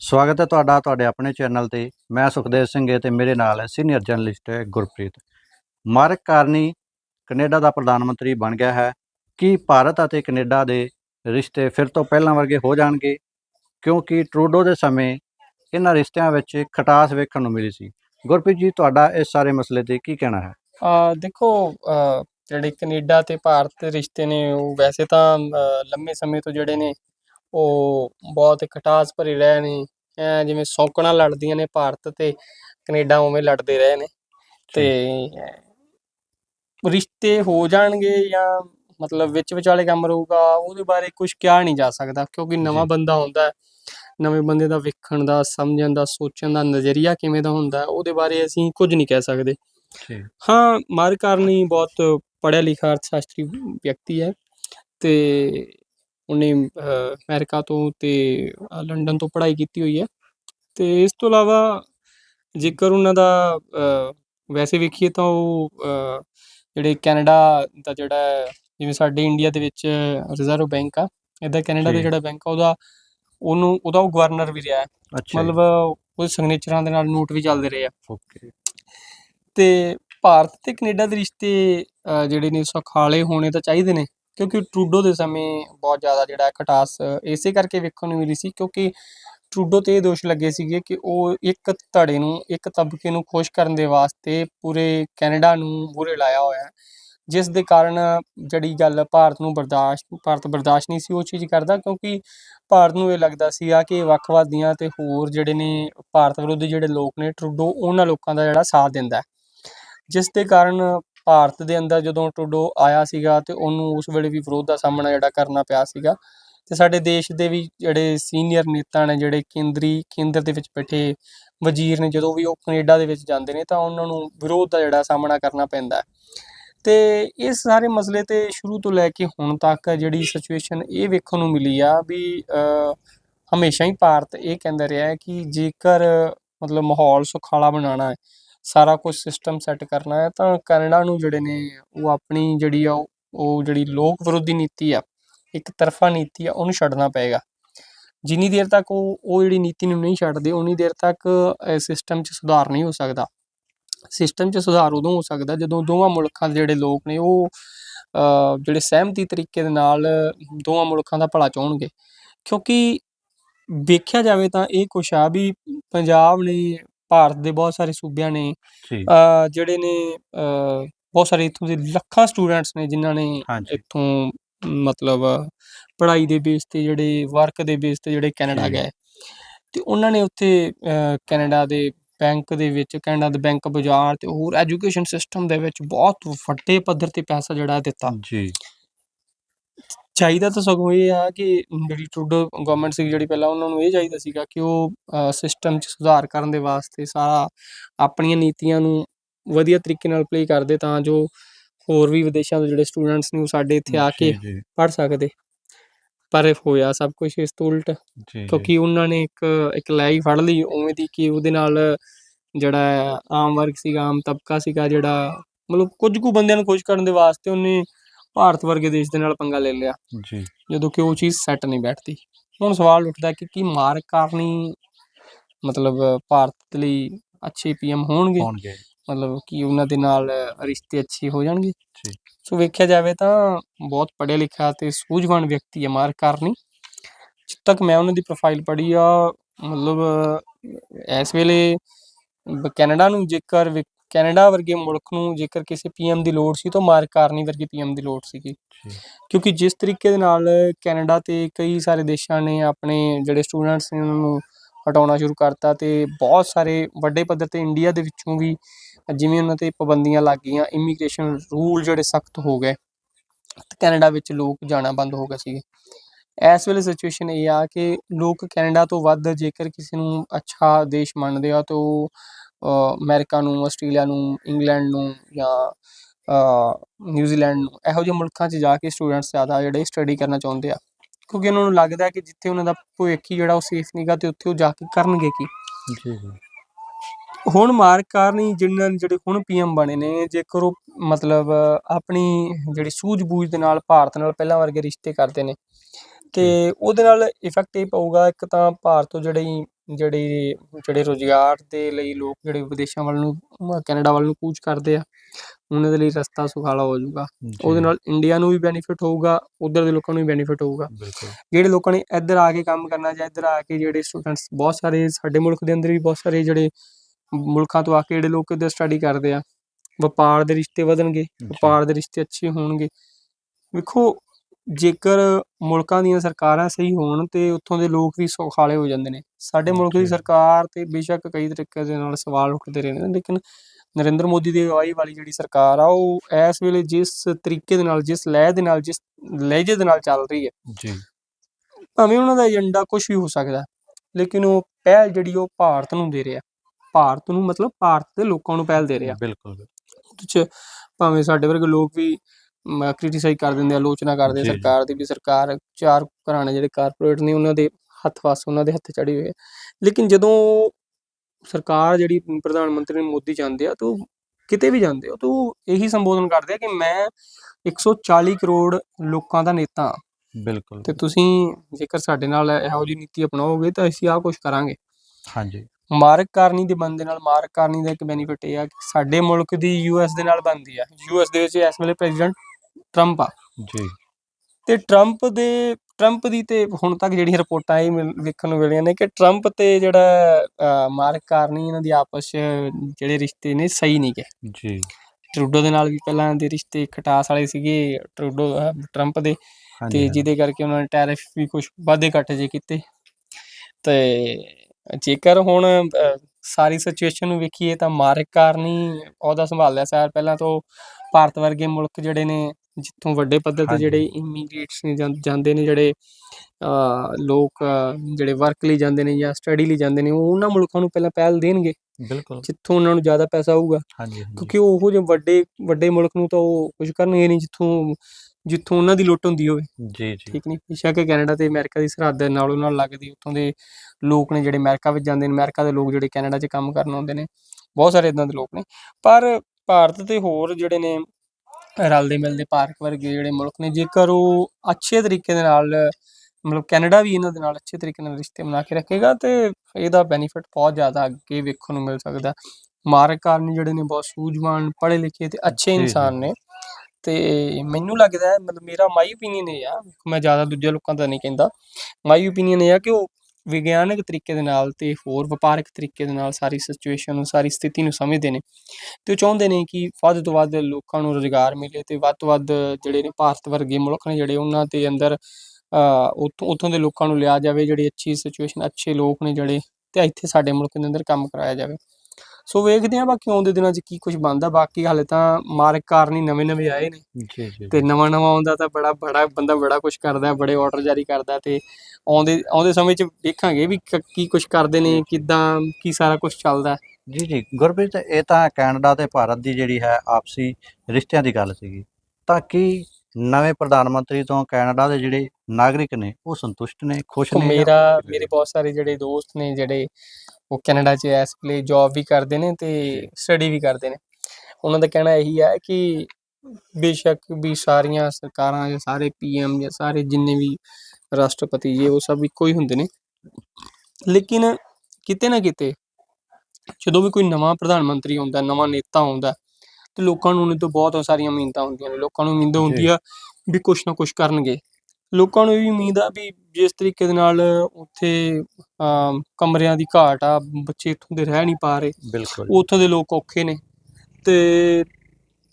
ਸਵਾਗਤ ਹੈ ਤੁਹਾਡਾ ਤੁਹਾਡੇ ਆਪਣੇ ਚੈਨਲ ਤੇ। ਮੈਂ ਸੁਖਦੇਵ ਸਿੰਘ ਹੈ ਤੇ ਮੇਰੇ ਨਾਲ ਹੈ ਸੀਨੀਅਰ ਜਰਨਲਿਸਟ ਹੈ ਗੁਰਪ੍ਰੀਤ। ਮਾਰਕ ਕਾਰਨੀ ਕੈਨੇਡਾ ਦਾ ਪ੍ਰਧਾਨ ਮੰਤਰੀ ਬਣ ਗਿਆ ਹੈ। ਕੀ ਭਾਰਤ ਅਤੇ ਕੈਨੇਡਾ ਦੇ ਰਿਸ਼ਤੇ ਫਿਰ ਤੋਂ ਪਹਿਲਾਂ ਵਰਗੇ ਹੋ ਜਾਣਗੇ? ਕਿਉਂਕਿ ਟਰੂਡੋ ਦੇ ਸਮੇਂ ਇਹਨਾਂ ਰਿਸ਼ਤਿਆਂ ਵਿੱਚ ਖਟਾਸ ਵੇਖਣ ਨੂੰ ਮਿਲੀ ਸੀ। ਗੁਰਪ੍ਰੀਤ ਜੀ, ਤੁਹਾਡਾ ਇਸ ਸਾਰੇ ਮਸਲੇ ਤੇ ਕੀ ਕਹਿਣਾ ਹੈ? ਆ ਦੇਖੋ ਜਿਹੜੇ ਕੈਨੇਡਾ ਤੇ ਭਾਰਤ ਦੇ ਰਿਸ਼ਤੇ ਨੇ, ਉਹ ਵੈਸੇ ਤਾਂ ਲੰਮੇ ਸਮੇਂ ਤੋਂ ਜਿਹੜੇ ਨੇ ਉਹ ਬਹੁਤ ਖਟਾਸ ਭਰੇ ਰਹੇ ਨੇ ਐਂ ਜਿਵੇਂ ਸੌਕਣਾ ਲੜਦੀਆਂ ਨੇ ਭਾਰਤ ਤੇ ਕੈਨੇਡਾ ਉਵੇਂ ਲੜਦੇ ਰਹੇ ਨੇ। ਤੇ ਰਿਸ਼ਤੇ ਹੋ ਜਾਣਗੇ ਜਾਂ ਮਤਲਬ ਵਿੱਚ ਵਿਚਾਲੇ ਕੰਮ ਰਹੂਗਾ ਉਹਦੇ ਬਾਰੇ ਕੁਝ ਕਿਹਾ ਨਹੀਂ ਜਾ ਸਕਦਾ ਕਿਉਂਕਿ ਨਵਾਂ। ਬੰਦਾ ਹੁੰਦਾ ਹੈ। ਨਵੇਂ ਬੰਦੇ ਦਾ ਵੇਖਣ ਦਾ ਸਮਝਣ ਦਾ ਸੋਚਣ ਦਾ ਨਜ਼ਰੀਆ ਕਿਵੇਂ ਦਾ ਹੁੰਦਾ ਉਹਦੇ ਬਾਰੇ ਅਸੀਂ ਕੁਝ ਨਹੀਂ ਕਹਿ ਸਕਦੇ। ਹਾਂ ਮਾਰਕ ਕਾਰਨੀ ਬਹੁਤ ਪੜ੍ਹਿਆ ਲਿਖਿਆ ਅਰਥ ਸ਼ਾਸਤਰੀ ਵਿਅਕਤੀ ਹੈ ਤੇ ਉਹਨੇ ਅਮਰੀਕਾ ਤੋਂ ਤੇ ਲੰਡਨ ਤੋਂ ਪੜ੍ਹਾਈ ਕੀਤੀ ਹੋਈ ਹੈ। ਤੇ ਇਸ ਤੋਂ ਇਲਾਵਾ ਜੇਕਰ ਉਹਨਾਂ ਦਾ ਵੈਸੇ ਵੇਖੀਏ ਤਾਂ ਉਹ ਜਿਹੜੇ ਕੈਨੇਡਾ ਦਾ ਜਿਹੜਾ ਜਿਵੇਂ ਸਾਡੇ ਇੰਡੀਆ ਦੇ ਵਿੱਚ ਰਿਜ਼ਰਵ ਬੈਂਕ ਆ ਇਦਾਂ ਕੈਨੇਡਾ ਦਾ। ਜਿਹੜਾ ਬੈਂਕ ਆ ਉਹਦਾ ਉਹਨੂੰ ਉਹਦਾ ਉਹ ਗਵਰਨਰ ਵੀ ਰਿਹਾ ਹੈ। ਮਤਲਬ ਉਹਦੇ ਸਿਗਨੇਚਰਾਂ ਦੇ ਨਾਲ ਨੋਟ ਵੀ ਚੱਲਦੇ ਰਹੇ ਆ। ਓਕੇ। ਤੇ ਭਾਰਤ ਤੇ ਕੈਨੇਡਾ ਦੇ ਰਿਸ਼ਤੇ ਜਿਹੜੇ ਨੇ ਸੁਖਾਲੇ ਹੋਣੇ ਤਾਂ ਚਾਹੀਦੇ ਨੇ। ਕਿਉਂਕਿ ਟਰੂਡੋ ਦੇ ਸਮੇਂ ਬਹੁਤ ਜ਼ਿਆਦਾ ਜਿਹੜਾ ਖਟਾਸ ਇਸੇ ਕਰਕੇ ਵੇਖਣ ਨੂੰ ਮਿਲੀ ਸੀ, ਕਿਉਂਕਿ ਟਰੂਡੋ ਤੇ ਇਹ ਦੋਸ਼ ਲੱਗੇ ਸੀਗੇ ਕਿ ਉਹ ਇੱਕ ਧੜੇ ਨੂੰ, ਇੱਕ ਤਬਕੇ ਨੂੰ ਖੁਸ਼ ਕਰਨ ਦੇ ਵਾਸਤੇ ਪੂਰੇ ਕੈਨੇਡਾ ਨੂੰ ਮੂਹਰੇ ਲਾਇਆ ਹੋਇਆ ਹੈ, ਜਿਸ ਦੇ ਕਾਰਨ ਜਿਹੜੀ ਗੱਲ ਭਾਰਤ ਨੂੰ ਬਰਦਾਸ਼ਤ, ਭਾਰਤ ਬਰਦਾਸ਼ਤ ਨਹੀਂ ਸੀ, ਉਹ ਚੀਜ਼ ਕਰਦਾ, ਕਿਉਂਕਿ ਭਾਰਤ ਨੂੰ ਇਹ ਲੱਗਦਾ ਸੀਗਾ ਕਿ ਵੱਖਵਾਦੀਆਂ ਤੇ ਹੋਰ ਜਿਹੜੇ ਨੇ ਭਾਰਤ ਵਿਰੋਧੀ ਜਿਹੜੇ ਲੋਕ ਨੇ ਟਰੂਡੋ ਉਹਨਾਂ ਲੋਕਾਂ ਦਾ ਜਿਹੜਾ ਸਾਥ ਦਿੰਦਾ ਜਿਸ ਦੇ ਕਾਰਨ ਭਾਰਤ ਦੇ ਅੰਦਰ ਜਦੋਂ ਟੁੱਡੋ ਆਇਆ ਸੀਗਾ ਤੇ ਉਹਨੂੰ ਉਸ ਵੇਲੇ ਵੀ ਵਿਰੋਧ ਦਾ ਸਾਹਮਣਾ ਜਿਹੜਾ ਕਰਨਾ ਪਿਆ ਸੀਗਾ ਤੇ ਸਾਡੇ ਦੇਸ਼ ਦੇ ਵੀ ਜਿਹੜੇ ਸੀਨੀਅਰ ਨੇਤਾ ਨੇ ਜਿਹੜੇ ਕੇਂਦਰੀ ਕੇਂਦਰ ਦੇ ਵਿੱਚ ਬੈਠੇ ਵਜ਼ੀਰ ਨੇ ਜਦੋਂ ਵੀ ਉਹ ਕੈਨੇਡਾ ਦੇ ਵਿੱਚ ਜਾਂਦੇ ਨੇ ਤਾਂ ਉਹਨਾਂ ਨੂੰ ਵਿਰੋਧ ਦਾ ਜਿਹੜਾ ਸਾਹਮਣਾ ਕਰਨਾ ਪੈਂਦਾ ਤੇ ਇਹ ਸਾਰੇ ਮਸਲੇ ਤੇ ਸ਼ੁਰੂ ਤੋਂ ਲੈ ਕੇ ਹੁਣ ਤੱਕ ਜਿਹੜੀ ਸਿਚੁਏਸ਼ਨ ਇਹ ਵੇਖਣ ਨੂੰ ਮਿਲੀ ਆ ਵੀ ਅ, ਹਮੇਸ਼ਾ ਹੀ ਭਾਰਤ ਇਹ ਕਹਿੰਦਾ ਰਿਹਾ ਹੈ ਕਿ ਜੇਕਰ ਮਤਲਬ ਮਾਹੌਲ ਸੁਖਾਲਾ ਬਣਾਉਣਾ ਹੈ ਸਾਰਾ ਕੁਝ ਸਿਸਟਮ ਸੈੱਟ ਕਰਨਾ ਹੈ, ਤਾਂ ਕੈਨੇਡਾ ਨੂੰ ਜਿਹੜੇ ਨੇ ਉਹ ਆਪਣੀ ਜਿਹੜੀ ਆ ਉਹ- ਉਹ ਜਿਹੜੀ ਲੋਕ ਵਿਰੋਧੀ ਨੀਤੀ ਆ, ਇੱਕ ਤਰਫਾ ਨੀਤੀ ਆ, ਉਹਨੂੰ ਛੱਡਣਾ ਪਏਗਾ। ਜਿੰਨੀ ਦੇਰ ਤੱਕ ਉਹ ਉਹ ਜਿਹੜੀ ਨੀਤੀ ਨੂੰ ਨਹੀਂ ਛੱਡਦੇ, ਉਨੀ ਦੇਰ ਤੱਕ ਸਿਸਟਮ 'ਚ ਸੁਧਾਰ ਨਹੀਂ ਹੋ ਸਕਦਾ। ਸਿਸਟਮ 'ਚ ਸੁਧਾਰ ਉਦੋਂ ਹੋ ਸਕਦਾ ਜਦੋਂ ਦੋਵਾਂ ਮੁਲਕਾਂ ਦੇ ਜਿਹੜੇ ਲੋਕ ਨੇ ਉਹ ਜਿਹੜੇ ਸਹਿਮਤੀ ਤਰੀਕੇ ਦੇ ਨਾਲ ਦੋਵਾਂ ਮੁਲਕਾਂ ਦਾ ਭਲਾ ਚਾਹਣਗੇ। ਕਿਉਂਕਿ ਵੇਖਿਆ ਜਾਵੇ ਤਾਂ ਇਹ ਕੁਛ ਆ ਵੀ ਪੰਜਾਬ ਨੇ ਭਾਰਤ ਦੇ ਬਹੁਤ ਸਾਰੇ ਸੂਬਿਆਂ ਨੇ ਅ, ਜਿਹੜੇ ਨੇ ਅ, ਬਹੁਤ ਸਾਰੇ ਇੱਥੋਂ ਦੇ ਲੱਖਾਂ ਸਟੂਡੈਂਟਸ ਨੇ ਜਿਨ੍ਹਾਂ ਨੇ ਹਾਂਜੀ। ਇੱਥੋਂ ਮਤਲਬ ਪੜ੍ਹਾਈ ਦੇ ਬੇਸ ਤੇ ਜਿਹੜੇ ਵਰਕ ਦੇ ਬੇਸ ਤੇ ਜਿਹੜੇ ਕੈਨੇਡਾ। ਗਏ। ਤੇ ਉਹਨਾਂ ਨੇ ਉੱਥੇ ਅ, ਕੈਨੇਡਾ ਦੇ ਬੈਂਕ ਦੇ ਵਿੱਚ ਕੈਨੇਡਾ ਦੇ ਬੈਂਕ ਬਾਜ਼ਾਰ ਤੇ ਹੋਰ ਐਜੂਕੇਸ਼ਨ ਸਿਸਟਮ ਦੇ ਵਿੱਚ ਬਹੁਤ ਵੱਡੇ ਪੱਧਰ ਤੇ ਪੈਸਾ ਜਿਹੜਾ ਦਿੱਤਾ। ਜੀ। ਚਾਹੀਦਾ ਤਾਂ ਸਗੋਂ ਇਹ ਆ ਕਿ ਜਿਹੜੀ ਟਰੂਡੋ ਗਵਰਨਮੈਂਟ ਸੀ ਜਿਹੜੀ ਪਹਿਲਾਂ ਉਹਨਾਂ ਨੂੰ ਇਹ ਚਾਹੀਦਾ ਸੀਗਾ ਕਿ ਉਹ ਸਿਸਟਮ 'ਚ ਸੁਧਾਰ ਕਰਨ ਦੇ ਵਾਸਤੇ ਸਾਰਾ ਆਪਣੀਆਂ ਨੀਤੀਆਂ ਨੂੰ ਵਧੀਆ ਤਰੀਕੇ ਨਾਲ ਪਲੇ ਕਰਦੇ ਤਾਂ ਜੋ ਹੋਰ ਵੀ ਵਿਦੇਸ਼ਾਂ ਤੋਂ ਜਿਹੜੇ ਸਟੂਡੈਂਟਸ ਨੇ ਉਹ ਸਾਡੇ ਇੱਥੇ ਆ ਕੇ ਪੜ੍ਹ ਸਕਦੇ। ਪਰ ਇਹ ਹੋਇਆ ਸਭ ਕੁਝ ਇਸ ਤੋਂ ਉਲਟ ਕਿਉਂਕਿ ਉਹਨਾਂ ਨੇ ਇੱਕ ਇੱਕ ਲਾਈ ਫੜ ਲਈ ਉਵੇਂ ਦੀ ਕਿ ਉਹਦੇ ਨਾਲ ਜਿਹੜਾ ਆਮ ਵਰਗ ਸੀਗਾ ਆਮ ਤਬਕਾ ਸੀਗਾ ਜਿਹੜਾ ਮਤਲਬ ਕੁਝ ਕੁ ਬੰਦਿਆਂ ਨੂੰ ਖੁਸ਼ ਕਰਨ ਦੇ ਵਾਸਤੇ ਉਹਨੇ ਭਾਰਤ ਵਰਗੇ ਦੇਸ਼ ਦੇ ਨਾਲ ਪੰਗਾ ਲੈ ਲਿਆ। ਜੀ। ਜਦੋਂ ਕਿ ਉਹ ਚੀਜ਼ ਸੈੱਟ ਨਹੀਂ ਬੈਠਦੀ। ਹੁਣ ਸਵਾਲ ਉੱਠਦਾ ਕਿ ਕੀ ਮਾਰਕ ਕਾਰਨੀ ਮਤਲਬ ਭਾਰਤ ਲਈ ਅੱਛੇ ਪੀਐਮ ਹੋਣਗੇ? ਹੋਣਗੇ। ਮਤਲਬ ਕਿ ਉਹਨਾਂ ਦੇ ਨਾਲ ਰਿਸ਼ਤੇ ਅੱਛੇ ਹੋ ਜਾਣਗੇ? ਜੀ। ਸੋ ਵੇਖਿਆ ਜਾਵੇ ਤਾਂ ਬਹੁਤ ਪੜ੍ਹਿਆ ਲਿਖਿਆ ਤੇ ਸੂਝਵਾਨ ਵਿਅਕਤੀ ਹੈ ਮਾਰਕ ਕਾਰਨੀ। ਜਿੱਥੇ ਤੱਕ ਮੈਂ ਉਹਨਾਂ ਦੀ ਪ੍ਰੋਫਾਈਲ ਪੜ੍ਹੀ ਆ ਮਤਲਬ ਇਸ ਵੇਲੇ ਕੈਨੇਡਾ ਨੂੰ ਜੇਕਰ ਕੈਨੇਡਾ ਵਰਗੇ ਮੁਲਕ ਨੂੰ ਜੇਕਰ ਕਿਸੇ ਪੀਐਮ ਦੀ ਲੋੜ ਸੀ ਤਾਂ ਮਾਰਕ ਕਾਰਨੀ ਵਰਗੇ ਪੀਐਮ ਦੀ ਲੋੜ ਸੀਗੀ। ਕਿਉਂਕਿ ਜਿਸ ਤਰੀਕੇ ਦੇ ਨਾਲ ਕੈਨੇਡਾ ਤੇ ਕਈ ਸਾਰੇ ਦੇਸ਼ਾਂ ਨੇ ਆਪਣੇ ਜਿਹੜੇ ਸਟੂਡੈਂਟਸ ਨੇ ਉਹਨਾਂ ਨੂੰ ਹਟਾਉਣਾ ਸ਼ੁਰੂ ਕਰਤਾ ਤੇ ਬਹੁਤ ਸਾਰੇ ਵੱਡੇ ਪੱਧਰ ਤੇ ਇੰਡੀਆ ਦੇ ਵਿੱਚੋਂ ਵੀ ਜਿਵੇਂ ਉਹਨਾਂ ਤੇ ਪਾਬੰਦੀਆਂ ਲੱਗ ਗਈਆਂ ਇਮੀਗ੍ਰੇਸ਼ਨ ਰੂਲ ਜਿਹੜੇ ਸਖਤ ਹੋ ਗਏ ਕੈਨੇਡਾ ਵਿੱਚ ਲੋਕ ਜਾਣਾ ਬੰਦ ਹੋ ਗਏ ਸੀਗੇ। ਇਸ ਵੇਲੇ ਸਿਚੁਏਸ਼ਨ ਇਹ ਆ ਕਿ ਲੋਕ ਕੈਨੇਡਾ ਤੋਂ ਵੱਧ ਜੇਕਰ ਕਿਸੇ ਨੂੰ ਅੱਛਾ ਦੇਸ਼ ਮੰਨਦੇ ਆ ਤਾਂ ਉਹ ਅਮਰੀਕਾ ਨੂੰ ਆਸਟ੍ਰੇਲੀਆ ਨੂੰ ਇੰਗਲੈਂਡ ਨੂੰ ਜਾਂ ਨਿਊਜ਼ੀਲੈਂਡ ਨੂੰ ਇਹੋ ਜਿਹੇ ਮੁਲਕਾਂ 'ਚ ਜਾ ਕੇ ਸਟੂਡੈਂਟਸ ਜ਼ਿਆਦਾ ਜਿਹੜੇ ਸਟੱਡੀ ਕਰਨਾ ਚਾਹੁੰਦੇ ਆ। ਕਿਉਂਕਿ ਉਹਨਾਂ ਨੂੰ ਲੱਗਦਾ ਹੈ ਕਿ ਜਿੱਥੇ ਉਹਨਾਂ ਦਾ ਭਵਿੱਖ ਹੀ ਜਿਹੜਾ ਉਹ ਸੇਫ ਨਹੀਂਗਾ ਤੇ ਉੱਥੇ ਉਹ ਜਾ ਕੇ ਕਰਨਗੇ ਕੀ। ਜੀ ਜੀ। ਹੁਣ ਮਾਰਕ ਕਾਰਨੀ ਜਿਨ੍ਹਾਂ ਜਿਹੜੇ ਹੁਣ ਪੀਐਮ ਬਣੇ ਨੇ ਜੇਕਰ ਉਹ ਮਤਲਬ ਆਪਣੀ ਜਿਹੜੀ ਸੂਝ-ਬੂਝ ਦੇ ਨਾਲ ਭਾਰਤ ਨਾਲ ਪਹਿਲਾਂ ਵਰਗੇ ਰਿਸ਼ਤੇ ਕਰਦੇ ਨੇ ਤੇ ਉਹਦੇ ਨਾਲ ਇਫੈਕਟ ਇਹ ਪਊਗਾ ਇੱਕ ਤਾਂ ਭਾਰਤ ਤੋਂ ਜਿਹੜੀ ਜਿਹੜੇ ਜਿਹੜੇ ਰੁਜ਼ਗਾਰ ਦੇ ਲਈ ਲੋਕ ਜਿਹੜੇ ਵਿਦੇਸ਼ਾਂ ਵੱਲ ਨੂੰ ਕੈਨੇਡਾ ਵੱਲ ਨੂੰ ਕੂਚ ਕਰਦੇ ਆ ਉਹਨਾਂ ਦੇ ਲਈ ਰਸਤਾ ਸੁਖਾਲਾ ਹੋ ਜਾਊਗਾ। ਉਹਦੇ ਨਾਲ ਇੰਡੀਆ ਨੂੰ ਵੀ ਬੈਨੀਫਿਟ ਹੋਊਗਾ ਉਧਰ ਦੇ ਲੋਕਾਂ ਨੂੰ ਵੀ ਬੈਨੀਫਿਟ ਹੋਊਗਾ। ਜਿਹੜੇ ਲੋਕਾਂ ਨੇ ਇੱਧਰ ਆ ਕੇ ਕੰਮ ਕਰਨਾ ਜਾਂ ਇੱਧਰ ਆ ਕੇ ਜਿਹੜੇ ਸਟੂਡੈਂਟਸ ਬਹੁਤ ਸਾਰੇ ਸਾਡੇ ਮੁਲਕ ਦੇ ਅੰਦਰ ਵੀ ਬਹੁਤ ਸਾਰੇ ਜਿਹੜੇ ਮੁਲਕਾਂ ਤੋਂ ਆ ਕੇ ਜਿਹੜੇ ਲੋਕ ਇੱਧਰ ਸਟੱਡੀ ਕਰਦੇ ਆ ਵਪਾਰ ਦੇ ਰਿਸ਼ਤੇ ਵਧਣਗੇ ਵਪਾਰ ਦੇ ਰਿਸ਼ਤੇ ਅੱਛੇ ਹੋਣਗੇ। ਵੇਖੋ ਜੇਕਰ ਮੁਲਕਾਂ ਦੀਆਂ ਸਰਕਾਰਾਂ ਸਹੀ ਹੋਣ ਤੇ ਉੱਥੋਂ ਦੇ ਲੋਕ ਵੀ ਸੁਖਾਲੇ ਹੋ ਜਾਂਦੇ ਨੇ। ਸਾਡੇ ਮੁਲਕ ਦੀ। ਸਰਕਾਰ ਤੇ ਬੇਸ਼ੱਕ ਕਈ ਤਰੀਕੇ ਦੇ ਨਾਲ ਸਵਾਲ ਉੱਠਦੇ ਰਹੇ ਨੇ ਲੇਕਿਨ ਨਰਿੰਦਰ ਮੋਦੀ ਦੀ ਅਗਵਾਈ ਵਾਲੀ ਜਿਹੜੀ ਸਰਕਾਰ ਆ ਉਹ ਇਸ ਵੇਲੇ ਜਿਸ ਤਰੀਕੇ ਦੇ ਨਾਲ ਜਿਸ ਲਹਿ ਦੇ ਨਾਲ ਜਿਸ ਲਹਿਜੇ ਦੇ ਨਾਲ ਚੱਲ ਰਹੀ ਹੈ। ਜੀ। ਭਾਵੇਂ ਉਹਨਾਂ ਦਾ ਏਜੰਡਾ ਕੁਝ ਵੀ ਹੋ ਸਕਦਾ ਲੇਕਿਨ ਉਹ ਪਹਿਲ ਜਿਹੜੀ ਉਹ ਭਾਰਤ ਨੂੰ ਦੇ ਰਿਹਾ। ਭਾਰਤ ਨੂੰ ਮਤਲਬ ਭਾਰਤ ਦੇ ਲੋਕਾਂ ਨੂੰ ਪਹਿਲ ਦੇ ਰਿਹਾ। ਬਿਲਕੁਲ। ਉਹਦੇ ਚ ਭਾਵੇਂ ਸਾਡੇ ਵਰਗੇ ਲੋਕ ਵੀ ਕ੍ਰਿਟੀਸਾਈਜ਼ ਕਰ ਦਿੰਦੇ ਆ ਆਲੋਚਨਾ ਕਰਦੇ ਆ ਜੀ, ਜੀ। ਸਰਕਾਰ ਦੀ ਵੀ ਸਰਕਾਰ ਚਾਰ ਘਰਾਣੇ ਜਿਹੜੇ ਕਾਰਪੋਰੇਟ ਨੇ ਉਹਨਾਂ ਦੇ ਹੱਥ ਵਸ ਉਹਨਾਂ ਦੇ ਹੱਥ ਚੜੀ ਹੋਈ ਹੈ। ਲੇਕਿਨ ਜਦੋਂ ਸਰਕਾਰ ਜਿਹੜੀ ਪ੍ਰਧਾਨ ਮੰਤਰੀ ਮੋਦੀ ਜਾਂਦੇ ਆ ਤਾਂ ਕਿਤੇ ਵੀ ਜਾਂਦੇ ਆ ਤਾਂ ਇਹੀ ਸੰਬੋਧਨ ਕਰਦੇ ਆ ਕਿ ਮੈਂ 140 ਕਰੋੜ ਲੋਕਾਂ ਦਾ ਨੇਤਾ ਹਾਂ। ਬਿਲਕੁਲ। ਤੇ ਤੁਸੀਂ ਜੇਕਰ ਸਾਡੇ ਨਾਲ ਇਹੋ ਜਿਹੀ ਨੀਤੀ ਅਪਣਾਓਗੇ ਤਾਂ ਅਸੀਂ ਆਹ ਕੁਝ ਕਰਾਂਗੇ। ਹਾਂਜੀ। ਮਾਰਕ ਕਾਰਨੀ ਦੇ ਬੰਦ ਨਾਲ ਮਾਰਕ ਕਾਰਨੀ ਦਾ ਇੱਕ ਬੈਨੀਫਿਟ ਇਹ ਆ ਕਿ ਸਾਡੇ ਮੁਲਕ ਦੀ ਯੂਐਸ ਦੇ ਨਾਲ ਬਣਦੀ ਆ। ਯੂਐਸ ਦੇ ਵਿੱਚ ਇਸ ਵੇਲੇ ਪ੍ਰੈਜ਼ੀਡੈਂਟ ਟਰੰਪ ਆ। ਜੀ। ਤੇ ਟਰੰਪ ਦੇ ਟਰੰਪ ਦੀ ਤੇ ਹੁਣ ਤੱਕ ਜਿਹੜੀਆਂ ਰਿਪੋਰਟਾਂ ਇਹ ਮਿਲ- ਵੇਖਣ ਨੂੰ ਮਿਲੀਆਂ ਨੇ ਕਿ ਟਰੰਪ ਤੇ ਜਿਹੜਾ ਅਹ, ਮਾਰਕ ਕਾਰਨੀ ਇਹਨਾਂ ਦੀ ਆਪਸ 'ਚ ਜਿਹੜੇ ਰਿਸ਼ਤੇ ਨੇ ਸਹੀ ਨਹੀਂ ਗਏ। ਜੀ। ਟਰੂਡੋ ਦੇ ਨਾਲ ਵੀ ਪਹਿਲਾਂ ਦੇ ਰਿਸ਼ਤੇ ਖਟਾਸ ਵਾਲੇ ਸੀਗੇ ਟਰੂਡੋ ਅਹ, ਟਰੰਪ ਦੇ। ਤੇ ਹਾਂਜੀ। ਜਿਹਦੇ ਕਰਕੇ ਉਹਨਾਂ ਨੇ ਟੈਰਿਫ ਵੀ ਕੁਝ ਵਾਧੇ ਘੱਟ ਜੇ ਕੀਤੇ। ਤੇ ਜੇਕਰ ਹੁਣ ਸਾਰੀ ਸਿਚੁਏਸ਼ਨ ਨੂੰ ਵੇਖੀਏ ਤਾਂ ਮਾਰਕ ਕਾਰਨੀ ਉਹਦਾ ਸੰਭਾਲਿਆ ਸਾਰ ਪਹਿਲਾਂ ਤੋਂ ਭਾਰਤ ਵਰਗੇ ਮੁਲਕ ਜਿਹੜੇ ਨੇ ਜਿੱਥੋਂ ਵੱਡੇ ਪੱਧਰ ਤੇ ਹਾਂਜੀ। ਜਿਹੜੇ ਇਮੀਗ੍ਰੇਟਸ ਨੇ ਜਾਂ- ਜਾਂਦੇ ਨੇ ਜਿਹੜੇ ਲੋਕ ਜਿਹੜੇ ਵਰਕ ਲਈ ਜਾਂਦੇ ਨੇ ਜਾਂ ਸਟੱਡੀ ਲਈ ਜਾਂਦੇ ਨੇ ਉਹ ਉਹਨਾਂ ਮੁਲਕਾਂ ਨੂੰ ਪਹਿਲਾਂ ਪਹਿਲ ਦੇਣਗੇ। ਬਿਲਕੁਲ। ਜਿੱਥੋਂ ਉਹਨਾਂ ਨੂੰ ਜ਼ਿਆਦਾ ਪੈਸਾ ਆਊਗਾ। ਹਾਂਜੀ ਹਾਂਜੀ। ਕਿਉਂਕਿ ਉਹੋ ਜਿਹੇ ਵੱਡੇ ਵੱਡੇ ਮੁਲਕ ਨੂੰ ਤਾਂ ਉਹ ਕੁਝ ਕਰਨਗੇ ਨਹੀਂ ਜਿੱਥੋਂ ਜਿੱਥੋਂ ਉਹਨਾਂ ਦੀ ਲੁੱਟ ਹੁੰਦੀ ਹੋਵੇ। ਜੀ ਜੀ। ਠੀਕ ਨਹੀਂ ਬੇਸ਼ੱਕ ਕੈਨੇਡਾ ਤੇ ਅਮਰੀਕਾ ਦੀ ਸਰਹੱਦ ਦੇ ਨਾਲੋਂ ਨਾਲ ਲੱਗਦੀ ਉੱਥੋਂ ਦੇ ਲੋਕ ਨੇ ਜਿਹੜੇ ਅਮਰੀਕਾ ਵਿੱਚ ਜਾਂਦੇ ਨੇ ਅਮਰੀਕਾ ਦੇ ਲੋਕ ਜਿਹੜੇ ਕੈਨੇਡਾ 'ਚ ਕੰਮ ਕਰਨ ਆਉਂਦੇ ਨੇ ਬਹੁਤ ਸਾਰੇ ਇਦਾਂ ਦੇ ਲੋਕ ਨੇ। ਪਰ ਭਾਰਤ ਤੇ ਹੋਰ ਜਿਹੜੇ ਨੇ ਰਲਦੇ ਮਿਲਦੇ ਭਾਰਤ ਵਰਗੇ ਜਿਹੜੇ ਮੁਲਕ ਨੇ ਜੇਕਰ ਉਹ ਅੱਛੇ ਤਰੀਕੇ ਦੇ ਨਾਲ ਮਤਲਬ ਕੈਨੇਡਾ ਵੀ ਇਹਨਾਂ ਦੇ ਨਾਲ ਅੱਛੇ ਤਰੀਕੇ ਨਾਲ ਰਿਸ਼ਤੇ ਬਣਾ ਕੇ ਰੱਖੇਗਾ ਤੇ ਇਹਦਾ ਬੈਨੀਫਿਟ ਬਹੁਤ ਜ਼ਿਆਦਾ ਅੱਗੇ ਵੇਖਣ ਨੂੰ ਮਿਲ ਸਕਦਾ ਮਾਰਕ ਕਾਰਨ ਜਿਹੜੇ ਨੇ ਬਹੁਤ ਸੂਝਵਾਨ ਪੜ੍ਹੇ ਲਿਖੇ ਤੇ ਅੱਛੇ। ਇਨਸਾਨ ਨੇ ਤੇ ਮੈਨੂੰ ਲੱਗਦਾ ਮਤਲਬ ਮੇਰਾ ਮਾਈ ਓਪੀਨੀਅਨ ਇਹ ਆ ਮੈਂ ਜ਼ਿਆਦਾ ਦੂਜੇ ਲੋਕਾਂ ਦਾ ਨਹੀਂ ਕਹਿੰਦਾ ਮਾਈ ਓਪੀਨੀਅਨ ਇਹ ਆ ਕਿ ਉਹ ਵਿਗਿਆਨਕ ਤਰੀਕੇ ਦੇ ਨਾਲ ਤੇ ਹੋਰ ਵਪਾਰਕ ਤਰੀਕੇ ਦੇ ਨਾਲ ਸਾਰੀ ਸਿਚੁਏਸ਼ਨ ਨੂੰ ਸਾਰੀ ਸਥਿਤੀ ਨੂੰ ਸਮਝਦੇ ਨੇ ਤੇ ਉਹ ਚਾਹੁੰਦੇ ਨੇ ਕਿ ਵੱਧ ਤੋਂ ਵੱਧ ਲੋਕਾਂ ਨੂੰ ਰੋਜ਼ਗਾਰ ਮਿਲੇ ਤੇ ਵੱਧ ਤੋਂ ਵੱਧ ਜਿਹੜੇ ਨੇ ਭਾਰਤ ਵਰਗੇ ਮੁਲਕ ਨੇ ਜਿਹੜੇ ਉਹਨਾਂ ਦੇ ਅੰਦਰ ਅ, ਉੱਥੋਂ ਦੇ ਲੋਕਾਂ ਨੂੰ ਲਿਆ ਜਾਵੇ ਜਿਹੜੇ ਅੱਛੀ ਸਿਚੁਏਸ਼ਨ ਅੱਛੇ ਲੋਕ ਨੇ ਜਿਹੜੇ ਤੇ ਇੱਥੇ ਸਾਡੇ ਮੁਲਕ ਦੇ ਅੰਦਰ ਕੰਮ ਕਰਾਇਆ ਜਾਵੇ। ਸੋ ਵੇਖਦੇ ਹਾਂ ਬਾਕੀ ਆਉਂਦੇ ਦਿਨਾਂ 'ਚ ਕੀ ਕੁਝ ਬਣਦਾ। ਬਾਕੀ ਹਾਲੇ ਤਾਂ ਮਾਰਕ ਕਾਰਨੀ ਨਵੇਂ ਨਵੇਂ ਆਏ ਨੇ। ਜੀ ਜੀ ਤੇ ਨਵਾਂ ਨਵਾਂ ਆਉਂਦਾ ਤਾਂ ਬੜਾ ਬੜਾ ਬੰਦਾ ਬੜਾ ਕੁਝ ਕਰਦਾ ਬੜੇ ਆਰਡਰ ਜਾਰੀ ਕਰਦਾ ਤੇ ਆਉਂਦੇ ਆਉਂਦੇ ਸਮੇਂ 'ਚ ਵੇਖਾਂਗੇ ਵੀ ਕ- ਕੁਝ ਕਰਦੇ ਨੇ ਕਿਦਾਂ ਕੀ ਸਾਰਾ ਕੁਝ ਚੱਲਦਾ। ਜੀ ਜੀ। ਗੁਰਪ੍ਰੀਤ ਇਹ ਤਾਂ ਕੈਨੇਡਾ ਤੇ ਭਾਰਤ ਦੀ ਜਿਹੜੀ ਹੈ ਆਪਸੀ ਰਿਸ਼ਤਿਆਂ ਦੀ ਗੱਲ ਸੀਗੀ। ਤਾਂ ਕੀ ਨਵੇਂ ਪ੍ਰਧਾਨ ਮੰਤਰੀ ਤੋਂ ਕੈਨੇਡਾ ਦੇ ਜਿਹੜੇ ਨਾਗਰਿਕ ਨੇ ਉਹ ਸੰਤੁਸ਼ਟ ਨੇ ਖੁਸ਼ ਨੇ ਮੇਰਾ ਮੇਰੇ ਬਹੁਤ ਸਾਰੇ ਜਿਹੜੇ ਦੋਸਤ ਨੇ ਜਿਹੜੇ ਉਹ ਕੈਨੇਡਾ 'ਚ ਇਸ ਵੇਲੇ ਜੌਬ ਵੀ ਕਰਦੇ ਨੇ ਤੇ ਸਟੱਡੀ ਵੀ ਕਰਦੇ ਨੇ। ਉਹਨਾਂ ਦਾ ਕਹਿਣਾ ਇਹੀ ਹੈ ਕਿ ਬੇਸ਼ੱਕ ਵੀ ਸਾਰੀਆਂ ਸਰਕਾਰਾਂ ਜਾਂ ਸਾਰੇ ਪੀਐਮ ਜਾਂ ਸਾਰੇ ਜਿੰਨੇ ਵੀ ਰਾਸ਼ਟਰਪਤੀ ਜੇ ਉਹ ਸਭ ਇੱਕੋ ਹੀ ਹੁੰਦੇ ਨੇ। ਲੇਕਿਨ ਕਿਤੇ ਨਾ ਕਿਤੇ ਜਦੋਂ ਵੀ ਕੋਈ ਨਵਾਂ ਪ੍ਰਧਾਨ ਮੰਤਰੀ ਆਉਂਦਾ ਨਵਾਂ ਨੇਤਾ ਆਉਂਦਾ ਤੇ ਲੋਕਾਂ ਨੂੰ ਉਹਦੇ ਤੋਂ ਬਹੁਤ ਸਾਰੀਆਂ ਉਮੀਦਾਂ ਹੁੰਦੀਆਂ ਨੇ ਲੋਕਾਂ ਨੂੰ ਉਮੀਦ ਹੁੰਦੀ ਆ ਵੀ ਕੁਛ ਨਾ ਕੁਛ ਕਰਨਗੇ। ਲੋਕਾਂ ਨੂੰ ਇਹ ਵੀ ਉਮੀਦ ਆ ਵੀ ਜਿਸ ਤਰੀਕੇ ਦੇ ਨਾਲ ਉੱਥੇ ਕਮਰਿਆਂ ਦੀ ਘਾਟ ਆ ਬੱਚੇ ਇੱਥੋਂ ਦੇ ਰਹਿ ਨਹੀਂ ਪਾ ਰਹੇ। ਉੱਥੋਂ ਦੇ ਲੋਕ ਔਖੇ ਨੇ। ਤੇ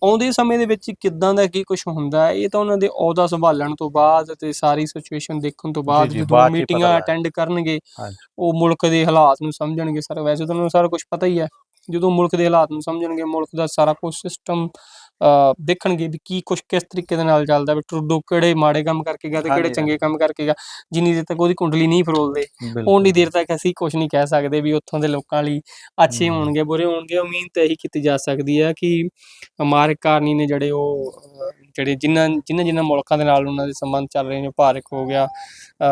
ਆਉਂਦੇ ਸਮੇਂ ਦੇ ਵਿੱਚ ਕਿੱਦਾਂ ਦਾ ਕੀ ਕੁਝ ਹੁੰਦਾ ਇਹ ਤਾਂ ਉਹਨਾਂ ਦੇ ਅਹੁਦਾ ਸੰਭਾਲਣ ਤੋਂ ਬਾਅਦ ਤੇ ਸਾਰੀ ਸਿਚੁਏਸ਼ਨ ਦੇਖਣ ਤੋਂ ਬਾਅਦ ਜਦੋਂ ਮੀਟਿੰਗਾਂ ਅਟੈਂਡ ਕਰਨਗੇ। ਉਹ ਮੁਲਕ ਦੇ ਹਾਲਾਤ ਨੂੰ ਸਮਝਣਗੇ ਸਰ। ਵੈਸੇ ਤਾਂ ਉਹਨਾਂ ਨੂੰ ਸਾਰਾ ਕੁਝ ਪਤਾ ਹੀ ਹੈ। ਜਦੋਂ ਮੁਲਕ ਦੇ ਹਾਲਾਤ ਨੂੰ ਸਮਝਣਗੇ ਮੁਲਕ ਦਾ ਸਾਰਾ ਕੁਝ ਸਿਸਟਮ ਦੇਖਣਗੇ ਵੀ ਕੀ ਕੁਝ ਕਿਸ ਤਰੀਕੇ ਦੇ ਨਾਲ ਚੱਲਦਾ ਵੀ ਟਰੂਡੋ ਕਿਹੜੇ ਮਾੜੇ ਕੰਮ ਕਰਕੇ ਗਿਆ ਤੇ ਕਿਹੜੇ ਚੰਗੇ ਕੰਮ ਕਰਕੇ ਗਿਆ। ਜਿੰਨੀ ਦੇਰ ਤੱਕ ਉਹਦੀ ਕੁੰਡਲੀ ਨਹੀਂ ਫਰੋਲਦੇ ਉਨੀ ਦੇਰ ਤੱਕ ਅਸੀਂ ਕੁਝ ਨਹੀਂ ਕਹਿ ਸਕਦੇ ਵੀ ਉੱਥੋਂ ਦੇ ਲੋਕਾਂ ਲਈ ਅੱਛੇ। ਹੋਣਗੇ ਬੁਰੇ ਹੋਣਗੇ। ਉਮੀਦ ਤਾਂ ਇਹੀ ਕੀਤੀ ਜਾ ਸਕਦੀ ਹੈ ਕਿ ਮਾਰਕ ਕਾਰਨੀ ਨੇ ਜਿਹੜੇ ਉਹ ਜਿਹੜੇ ਜਿਨ੍ਹਾਂ ਜਿਨ੍ਹਾਂ ਜਿਨ੍ਹਾਂ ਮੁਲਕਾਂ ਦੇ ਨਾਲ ਉਹਨਾਂ ਦੇ ਸੰਬੰਧ ਚੱਲ ਰਹੇ ਨੇ ਭਾਰਤ ਹੋ ਗਿਆ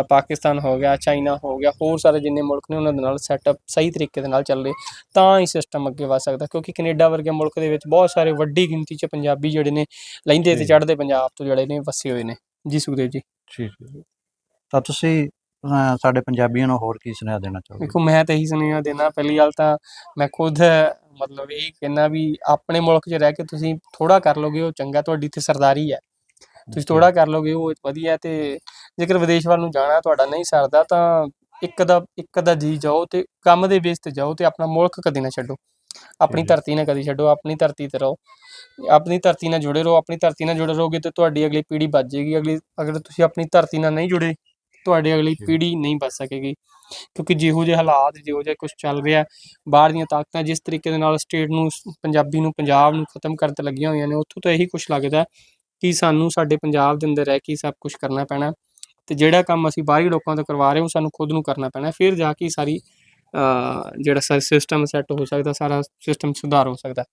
ਪਾਕਿਸਤਾਨ ਹੋ ਗਿਆ ਚਾਈਨਾ ਹੋ ਗਿਆ ਹੋਰ ਸਾਰੇ ਜਿੰਨੇ ਮੁਲਕ ਨੇ ਉਹਨਾਂ ਦੇ ਨਾਲ ਸੈਟਅਪ ਸਹੀ ਤਰੀਕੇ ਦੇ ਨਾਲ ਚੱਲੇ ਤਾਂ ਹੀ ਸਿਸਟਮ ਅੱਗੇ ਵਧ ਸਕਦਾ ਕਿਉਂਕਿ ਕੈਨੇਡਾ ਵਰਗੇ ਮੁਲਕ ਦੇ ਵਿੱਚ ਬਹੁਤ ਸਾਰੇ ਵੱਡੀ ਗਿਣਤੀ 'ਚ ਪੰਜਾਬੀ ਜਿਹੜੇ ਨੇ ਲਹਿੰਦੇ ਤੇ। ਚੜ੍ਹਦੇ ਪੰਜਾਬ ਤੋਂ ਜਿਹੜੇ ਨੇ ਵਸੇ ਹੋਏ ਨੇ। ਜੀ ਸੁਖਦੇਵ ਜੀ। ਜੀ ਜੀ। ਤਾਂ ਤੁਸੀਂ ਸਾਡੇ ਪੰਜਾਬੀਆਂ ਨੂੰ ਹੋਰ ਕੀ ਸੁਨੇਹਾ ਦੇਣਾ ਚਾਹੋਗੇ? ਦੇਖੋ ਮੈਂ ਤਾਂ ਇਹੀ ਸੁਨੇਹਾ ਦੇਣਾ ਪਹਿਲੀ ਗੱਲ ਤਾਂ ਮੈਂ ਖੁਦ ਮਤਲਬ ਇਹ ਕਹਿੰਦਾ ਵੀ ਆਪਣੇ ਮੁਲਕ 'ਚ ਰਹਿ ਕੇ ਤੁਸੀਂ ਥੋੜਾ ਕਰ ਲੋਗੇ ਉਹ ਚੰਗਾ ਤੁਹਾਡੀ ਇੱਥੇ ਸਰਦਾਰੀ ਹੈ। ਤੁਸੀਂ ਥੋੜਾ ਕਰ ਲੋਗੇ ਉਹ ਵਧੀਆ ਤੇ ਜੇਕਰ ਵਿਦੇਸ਼ ਵੱਲ ਨੂੰ ਜਾਣਾ ਤੁਹਾਡਾ ਨਹੀਂ ਸਰਦਾ ਤਾਂ ਇੱਕ ਦਾ ਇੱਕ ਦਾ ਜੀ ਜਾਓ ਤੇ ਕੰਮ ਦੇ ਬੇਸ ਤੇ ਜਾਓ ਤੇ ਆਪਣਾ ਮੁਲਕ ਕਦੇ ਨਾ ਛੱਡੋ। ਆਪਣੀ। ਧਰਤੀ ਨਾ ਕਦੀ ਛੱਡੋ ਆਪਣੀ ਧਰਤੀ ਤੇ ਰਹੋ। ਆਪਣੀ ਧਰਤੀ ਨਾਲ ਜੁੜੇ ਰਹੋ ਆਪਣੀ ਧਰਤੀ ਨਾਲ ਜੁੜੇ ਰਹੋਗੇ ਤੇ ਤੁਹਾਡੀ ਅਗਲੀ ਪੀੜ੍ਹੀ ਬਚ ਜਾਏਗੀ ਅਗਲੀ ਅਗਰ ਤੁਸੀਂ ਆਪਣੀ ਧਰਤੀ ਨਾਲ ਨਹੀਂ ਜੁੜੇ ਤੁਹਾਡੀ ਅਗਲੀ। ਪੀੜ੍ਹੀ ਨਹੀਂ ਬਚ ਸਕੇਗੀ। ਕਿਉਂਕਿ ਜਿਹੋ ਜਿਹੇ ਹਾਲਾਤ ਜਿਹੋ ਜਿਹਾ ਕੁਝ ਚੱਲ ਰਿਹਾ ਬਾਹਰ ਦੀਆਂ ਤਾਕਤਾਂ ਜਿਸ ਤਰੀਕੇ ਦੇ ਨਾਲ ਸਟੇਟ ਨੂੰ ਪੰਜਾਬੀ ਨੂੰ ਪੰਜਾਬ ਨੂੰ ਖਤਮ ਕਰਨ ਤੇ ਲੱਗੀਆਂ ਹੋਈਆਂ ਨੇ ਉੱਥੋਂ ਤਾਂ ਇਹੀ ਕੁਝ ਲੱਗਦਾ ਹੈ ਕਿ ਸਾਨੂੰ ਸਾਡੇ ਪੰਜਾਬ ਦੇ ਅੰਦਰ ਰਹਿ ਕੇ ਸਭ ਕੁਝ ਕਰਨਾ ਪੈਣਾ ਤੇ ਜਿਹੜਾ ਕੰਮ ਅਸੀਂ ਬਾਹਰੀ ਲੋਕਾਂ ਤੋਂ ਕਰਵਾ ਰਹੇ ਹਾਂ ਸਾਨੂੰ ਖੁਦ ਨੂੰ ਕਰਨਾ ਪੈਣਾ। ਫਿਰ ਜਾ ਕੇ ਸਾਰੀ ਜਿਹੜਾ ਸਿਸਟਮ ਸੈੱਟ ਹੋ ਸਕਦਾ ਸਾਰਾ ਸਿਸਟਮ ਸੁਧਾਰ ਹੋ ਸਕਦਾ।